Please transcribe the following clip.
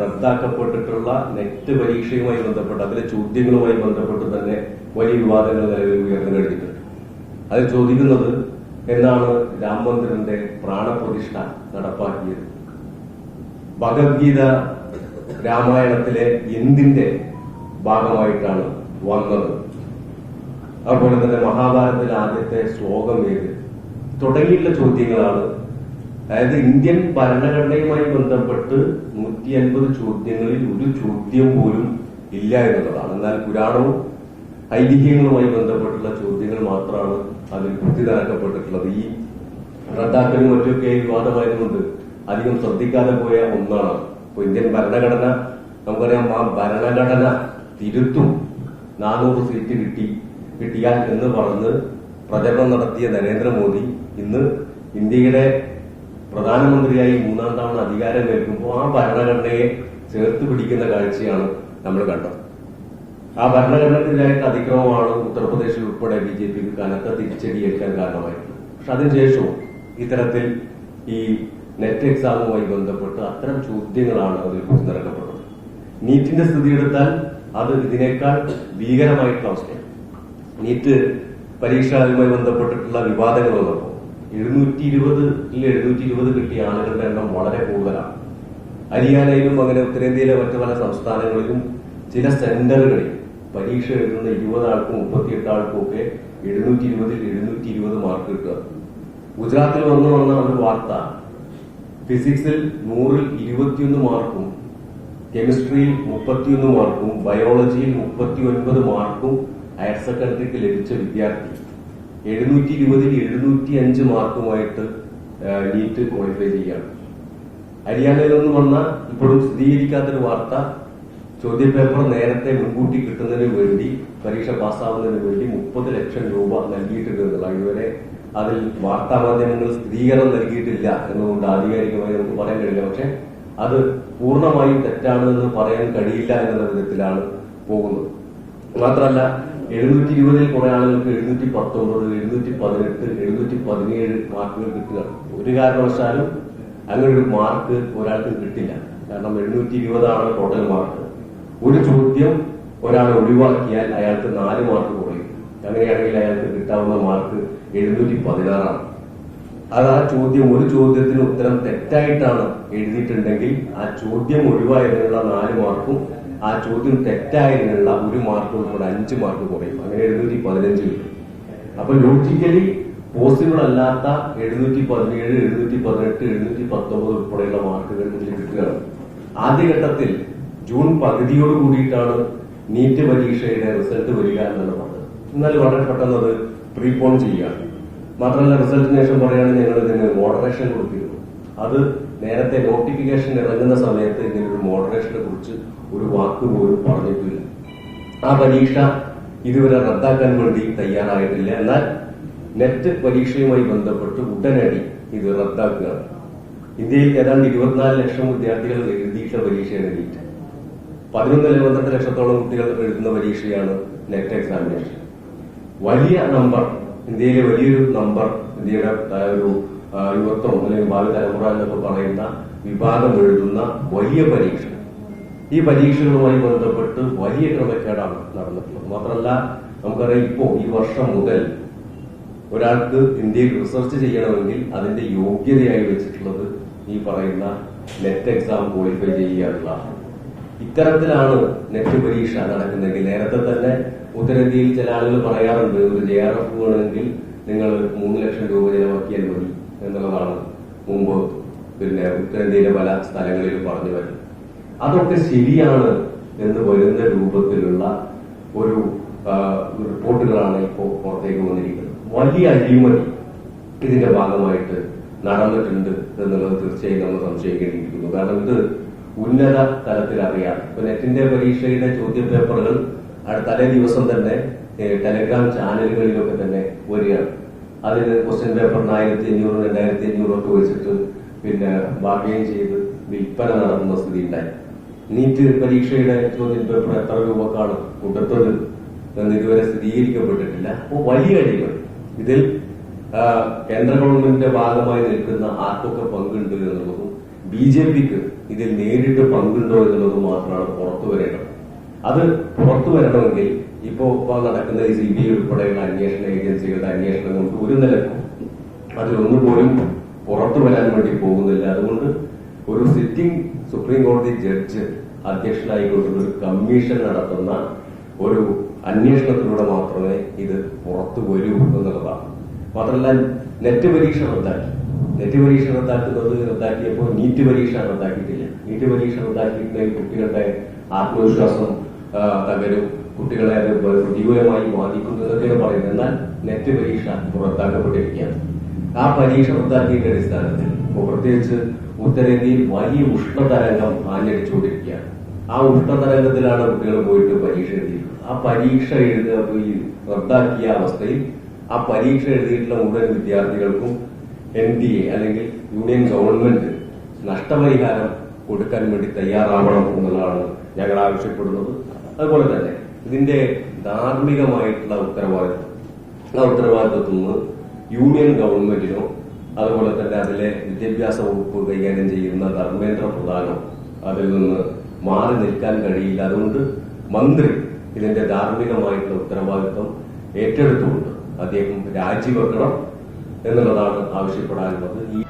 റദ്ദാക്കപ്പെട്ടിട്ടുള്ള net പരീക്ഷയുമായി ബന്ധപ്പെട്ട് അതിലെ ചോദ്യങ്ങളുമായി ബന്ധപ്പെട്ട് തന്നെ വലിയ വിവാദങ്ങൾ നിലവിൽ ഉയർന്നു കഴിഞ്ഞിട്ടുണ്ട് അതിൽ ചോദിക്കുന്നത് എന്നാണ് രാം പ്രാണപ്രതിഷ്ഠ നടപ്പാക്കിയത്? ഭഗവത്ഗീത രാമായണത്തിലെ എന്തിന്റെ ഭാഗമായിട്ടാണ് വന്നത്? അതുപോലെ തന്നെ മഹാഭാരതത്തിലെ ആദ്യത്തെ ശ്ലോകം ഏത്? തുടങ്ങിയിട്ടുള്ള ചോദ്യങ്ങളാണ് അതായത് ഇന്ത്യൻ ഭരണഘടനയുമായി ബന്ധപ്പെട്ട് നൂറ്റി അൻപത് ചോദ്യങ്ങളിൽ ഒരു ചോദ്യം പോലും ഇല്ല എന്നുള്ളതാണ്. എന്നാൽ പുരാണവും ഐതിഹ്യങ്ങളുമായി ബന്ധപ്പെട്ടുള്ള ചോദ്യങ്ങൾ മാത്രമാണ് അതിൽ കുത്തിനിറക്കപ്പെട്ടിട്ടുള്ളത് ഈ റദ്ദാക്കലും മറ്റൊക്കെ വിവാദമായതുകൊണ്ട് അധികം ശ്രദ്ധിക്കാതെ പോയ ഒന്നാണ്. ഇപ്പൊ ഇന്ത്യൻ ഭരണഘടന നമുക്കറിയാം ആ ഭരണഘടന തിരുത്തും. നാനൂറ് സീറ്റ് കിട്ടി കിട്ടിയാൽ എന്ന് പറഞ്ഞ് പ്രചരണം നടത്തിയ നരേന്ദ്രമോദി ഇന്ന് ഇന്ത്യയുടെ പ്രധാനമന്ത്രിയായി മൂന്നാം തവണ അധികാരം ഏൽക്കുമ്പോൾ ആ ഭരണഘടനയെ ചേർത്ത് പിടിക്കുന്ന കാഴ്ചയാണ് നമ്മൾ കണ്ടത്. ആ ഭരണഘടനയ്ക്കെതിരായിട്ട് അതിക്രമമാണ് ഉത്തർപ്രദേശിൽ ഉൾപ്പെടെ ബി ജെ പിക്ക് കനത്ത തിരിച്ചടിയേൽക്കാൻ കാരണമായിട്ടുള്ളത്. പക്ഷെ അതിനുശേഷവും ഇത്തരത്തിൽ ഈ നെറ്റ് എക്സാമുമായി ബന്ധപ്പെട്ട് അത്തരം ചോദ്യങ്ങളാണ് അതിൽ കുത്തിനിറക്കപ്പെടുന്നത് നീറ്റിന്റെ സ്ഥിതി എടുത്താൽ അത് ഇതിനേക്കാൾ ഭീകരമായിട്ടുള്ള അവസ്ഥയാണ്. നീറ്റ് പരീക്ഷയുമായി ബന്ധപ്പെട്ടിട്ടുള്ള വിവാദങ്ങൾ വന്നപ്പോൾ എഴുന്നൂറ്റി ഇരുപതിൽ എഴുന്നൂറ്റി ഇരുപത് കിട്ടിയ ആളുകളുടെ എണ്ണം വളരെ കൂടുതലാണ്. ഹരിയാനയിലും അങ്ങനെ ഉത്തരേന്ത്യയിലെ മറ്റു പല സംസ്ഥാനങ്ങളിലും ചില സെന്ററുകളിൽ പരീക്ഷ എഴുതുന്ന ഇരുപത് ആൾക്കും മുപ്പത്തിയെട്ട് ആൾക്കും ഒക്കെ എഴുന്നൂറ്റി ഇരുപതിൽ എഴുന്നൂറ്റി ഇരുപത് മാർക്ക് കിട്ടുക. ഗുജറാത്തിൽ വന്നു വന്ന ഒരു വാർത്ത ഫിസിക്സിൽ നൂറിൽ ഇരുപത്തിയൊന്ന് മാർക്കും കെമിസ്ട്രിയിൽ മുപ്പത്തിയൊന്ന് മാർക്കും ബയോളജിയിൽ മുപ്പത്തി ഒൻപത് മാർക്കും ഹയർ സെക്കൻഡറിക്ക് ലഭിച്ച വിദ്യാർത്ഥി. എഴുന്നൂറ്റി ഇരുപതിൽ എഴുന്നൂറ്റി അഞ്ച് മാർക്കുമായിട്ട് നീറ്റ് ക്വാളിഫൈ ചെയ്യുകയാണ്. ഹരിയാനയിൽ നിന്ന് വന്ന ഇപ്പോഴും സ്ഥിരീകരിക്കാത്തൊരു വാർത്ത ചോദ്യപേപ്പർ നേരത്തെ മുൻകൂട്ടി കിട്ടുന്നതിന് വേണ്ടി പരീക്ഷ പാസ്സാവുന്നതിന് വേണ്ടി മുപ്പത് ലക്ഷം രൂപ നൽകിയിട്ടുണ്ട് എന്നുള്ള ഇതുവരെ അതിൽ വാർത്താ മാധ്യമങ്ങൾ സ്ഥിരീകരണം നൽകിയിട്ടില്ല എന്നുകൊണ്ട് ആധികാരികമായി നമുക്ക് പറയാൻ കഴിയില്ല. പക്ഷെ അത് പൂർണമായും തെറ്റാണ് എന്ന് പറയാൻ കഴിയില്ല എന്നുള്ള വിധത്തിലാണ് പോകുന്നത്. മാത്രമല്ല എഴുന്നൂറ്റി ഇരുപതിൽ കുറെ ആളുകൾക്ക് എഴുന്നൂറ്റി പത്തൊമ്പത് എഴുന്നൂറ്റി പതിനെട്ട് എഴുന്നൂറ്റി പതിനേഴ് മാർക്കുകൾ കിട്ടുക. ഒരു കാരണവശാലും അങ്ങനെ ഒരു മാർക്ക് ഒരാൾക്ക് കിട്ടില്ല. കാരണം എഴുന്നൂറ്റി ഇരുപതാണ് ടോട്ടൽ മാർക്ക് ഒരു ചോദ്യം ഒരാൾ ഒഴിവാക്കിയാൽ അയാൾക്ക് നാല് മാർക്ക് കുറയും. അങ്ങനെയാണെങ്കിൽ അയാൾക്ക് കിട്ടാവുന്ന മാർക്ക് എഴുന്നൂറ്റി പതിനാറാണ് അത് ആ ചോദ്യം ഒരു ചോദ്യത്തിന് ഉത്തരം തെറ്റായിട്ടാണ് എഴുതിയിട്ടുണ്ടെങ്കിൽ ആ ചോദ്യം ഒഴിവായതിനുള്ള നാല് മാർക്കും ആ ചോദ്യം തെറ്റായതിനുള്ള ഒരു മാർക്ക് ഉൾപ്പെടെ അഞ്ച് മാർക്ക് കുറയും. അങ്ങനെ എഴുന്നൂറ്റി പതിനഞ്ച് കിട്ടും. അപ്പൊ ലോജിക്കലി പോസിബിൾ അല്ലാത്ത എഴുന്നൂറ്റി പതിനേഴ് എഴുന്നൂറ്റി പതിനെട്ട് എഴുന്നൂറ്റി പത്തൊമ്പത് ഉൾപ്പെടെയുള്ള മാർക്കുകൾ ഇതിൽ കിട്ടുകയാണ്. ആദ്യഘട്ടത്തിൽ ജൂൺ പകുതിയോട് കൂടിയിട്ടാണ് നീറ്റ് പരീക്ഷയുടെ റിസൾട്ട് വരിക എന്നാണ് പറഞ്ഞത്. എന്നാൽ വളരെ പെട്ടെന്ന് അത് പ്രീപോൺ ചെയ്യുകയാണ്. മാത്രമല്ല റിസൾട്ടിന് ശേഷം പറയുകയാണെങ്കിൽ ഞങ്ങൾ ഇതിന് മോഡറേഷൻ കൊടുത്തിരുന്നു. അത് നേരത്തെ നോട്ടിഫിക്കേഷൻ ഇറങ്ങുന്ന സമയത്ത് ഇതിനൊരു മോഡറേഷനെ കുറിച്ച് ഒരു വാക്ക് പോലും പറഞ്ഞിട്ടില്ല. ആ പരീക്ഷ ഇതുവരെ റദ്ദാക്കാൻ വേണ്ടി തയ്യാറായിട്ടില്ല. എന്നാൽ നെറ്റ് പരീക്ഷയുമായി ബന്ധപ്പെട്ട് ഉടനടി ഇത് റദ്ദാക്കുകയാണ് ഇന്ത്യയിൽ ഏതാണ്ട് ഇരുപത്തിനാല് ലക്ഷം വിദ്യാർത്ഥികൾ എഴുതിയിട്ടുള്ള പരീക്ഷയാണ് നീറ്റ് പതിനൊന്നര പന്ത്രണ്ട് ലക്ഷത്തോളം കുട്ടികൾ എഴുതുന്ന പരീക്ഷയാണ് നെറ്റ് എക്സാമിനേഷൻ. വലിയ നമ്പർ ഇന്ത്യയിലെ വലിയൊരു നമ്പർ ഇന്ത്യയുടെ ഒരു യുവത്വം അല്ലെങ്കിൽ ഭാവി തലമുറ എന്നൊക്കെ പറയുന്ന വിഭാഗം എഴുതുന്ന വലിയ പരീക്ഷ. ഈ പരീക്ഷകളുമായി ബന്ധപ്പെട്ട് വലിയ ക്രമക്കേടാണ് നടന്നിട്ടുള്ളത്. മാത്രമല്ല നമുക്കറിയാം ഇപ്പോ ഈ വർഷം മുതൽ ഒരാൾക്ക് ഇന്ത്യയിൽ റിസർച്ച് ചെയ്യണമെങ്കിൽ അതിന്റെ യോഗ്യതയായി വെച്ചിട്ടുള്ളത് ഈ പറയുന്ന നെറ്റ് എക്സാം ക്വാളിഫൈ ചെയ്യുക എന്നുള്ളതാണ് ഇത്തരത്തിലാണ് നെറ്റ് പരീക്ഷ നടക്കുന്നെങ്കിൽ നേരത്തെ തന്നെ ഉത്തരേന്ത്യയിൽ ചില ആളുകൾ പറയാറുണ്ട് ഒരു ജെ ആർ എഫ് വേണമെങ്കിൽ നിങ്ങൾ മൂന്ന് ലക്ഷം രൂപ ചെലവാക്കിയാൽ മതി എന്നുള്ളതാണ് മുമ്പ് പിന്നെ ഉത്തരേന്ത്യയിലെ പല സ്ഥലങ്ങളിലും പറഞ്ഞു വരുന്നത്. അതൊക്കെ ശരിയാണ് എന്ന് വരുന്ന രൂപത്തിലുള്ള ഒരു റിപ്പോർട്ടുകളാണ് ഇപ്പോൾ പുറത്തേക്ക് വന്നിരിക്കുന്നത്. വലിയ അഴിമതി ഇതിന്റെ ഭാഗമായിട്ട് നടന്നിട്ടുണ്ട് എന്നുള്ളത് തീർച്ചയായും നമ്മൾ സംശയിക്കേണ്ടിയിരിക്കുന്നു. കാരണം ഇത് ഉന്നത തലത്തിൽ അറിയാം ഇപ്പൊ നെറ്റിന്റെ പരീക്ഷയുടെ ചോദ്യപേപ്പറുകൾ തലേ ദിവസം തന്നെ ടെലഗ്രാം ചാനലുകളിലൊക്കെ തന്നെ വരികയാണ്. അതിന് ക്വസ്റ്റ്യൻ പേപ്പറിന് ആയിരത്തി അഞ്ഞൂറ് രണ്ടായിരത്തി അഞ്ഞൂറ് ഒക്കെ വെച്ചിട്ട് പിന്നെ ബാർഗെയിൻ ചെയ്ത് വിൽപ്പന നടത്തുന്ന സ്ഥിതി ഉണ്ടായി നീറ്റ് പരീക്ഷയുടെ ചോദ്യം പേപ്പർ എത്ര രൂപക്കാണ് കൊടുത്തത് എന്ന് ഇതുവരെ സ്ഥിരീകരിക്കപ്പെട്ടിട്ടില്ല. അപ്പോൾ വലിയ അടികൾ ഇതിൽ കേന്ദ്ര ഗവൺമെന്റിന്റെ ഭാഗമായി നിൽക്കുന്ന ആർക്കൊക്കെ പങ്കുണ്ട് എന്നുള്ളതും ബി ജെ പിക്ക് ഇതിൽ നേരിട്ട് പങ്കുണ്ടോ എന്നുള്ളത് മാത്രമാണ് പുറത്തു വരേണ്ടത്. അത് പുറത്തു വരണമെങ്കിൽ ഇപ്പോ ഇപ്പോൾ നടക്കുന്ന ഈ സി ബി ഐ ഉൾപ്പെടെയുള്ള അന്വേഷണ ഏജൻസികളുടെ അന്വേഷണം കൊണ്ട് ഒരു നിലക്കും അതിലൊന്നും പോലും പുറത്തു വരാൻ വേണ്ടി പോകുന്നില്ല. അതുകൊണ്ട് ഒരു സിറ്റിംഗ് സുപ്രീം കോടതി ജഡ്ജ് അധ്യക്ഷനായിക്കൊണ്ടുള്ള ഒരു കമ്മീഷൻ നടത്തുന്ന ഒരു അന്വേഷണത്തിലൂടെ മാത്രമേ ഇത് പുറത്തു വരൂ എന്നുള്ളതാണ്. മാത്രമല്ല നെറ്റ് പരീക്ഷ റദ്ദാക്കി. നെറ്റ് പരീക്ഷ റദ്ദാക്കുന്നത് റദ്ദാക്കിയപ്പോൾ നീറ്റ് പരീക്ഷ റദ്ദാക്കിയിട്ടില്ല. നീറ്റ് പരീക്ഷ റദ്ദാക്കിയിട്ടുണ്ടെങ്കിൽ കുട്ടികളുടെ ആത്മവിശ്വാസം തകരും. കുട്ടികളെ അത് പ്രതികൂലമായി ബാധിക്കുന്നു എന്നൊക്കെയാണ് പറയുന്നത്. എന്നാൽ നെറ്റ് പരീക്ഷ റദ്ദാക്കപ്പെട്ടിരിക്കുകയാണ്. ആ പരീക്ഷ റദ്ദാക്കിയതിന്റെ അടിസ്ഥാനത്തിൽ പ്രത്യേകിച്ച് ഉത്തരേന്ത്യയിൽ വലിയ ഉഷ്ണതരംഗം ആഞ്ഞടിച്ചുകൊണ്ടിരിക്കുകയാണ്. ആ ഉഷ്ണതരംഗത്തിലാണ് കുട്ടികൾ പോയിട്ട് പരീക്ഷ എഴുതിയിട്ടുള്ളത് ആ പരീക്ഷ എഴുതി റദ്ദാക്കിയ അവസ്ഥയിൽ ആ പരീക്ഷ എഴുതിയിട്ടുള്ള മുഴുവൻ വിദ്യാർത്ഥികൾക്കും എൻ ഡി എ അല്ലെങ്കിൽ യൂണിയൻ ഗവൺമെന്റ് നഷ്ടപരിഹാരം കൊടുക്കാൻ വേണ്ടി തയ്യാറാവണം എന്നുള്ളതാണ് ഞങ്ങൾ ആവശ്യപ്പെടുന്നത്. അതുപോലെ തന്നെ ഇതിന്റെ ധാർമ്മികമായിട്ടുള്ള ഉത്തരവാദിത്വം. ആ ഉത്തരവാദിത്വത്തിൽ നിന്ന് യൂണിയൻ ഗവൺമെന്റിനോ അതുപോലെ തന്നെ അതിലെ വിദ്യാഭ്യാസ വകുപ്പ് കൈകാര്യം ചെയ്യുന്ന ധർമ്മേന്ദ്ര പ്രധാനം അതിൽ നിന്ന് മാറി നിൽക്കാൻ കഴിയില്ല. അതുകൊണ്ട് മന്ത്രി ഇതിന്റെ ധാർമ്മികമായിട്ടുള്ള ഉത്തരവാദിത്വം ഏറ്റെടുത്തുകൊണ്ട് അദ്ദേഹം രാജിവെക്കണം എന്നുള്ളതാണ് ആവശ്യപ്പെടാനുള്ളത്. ഈ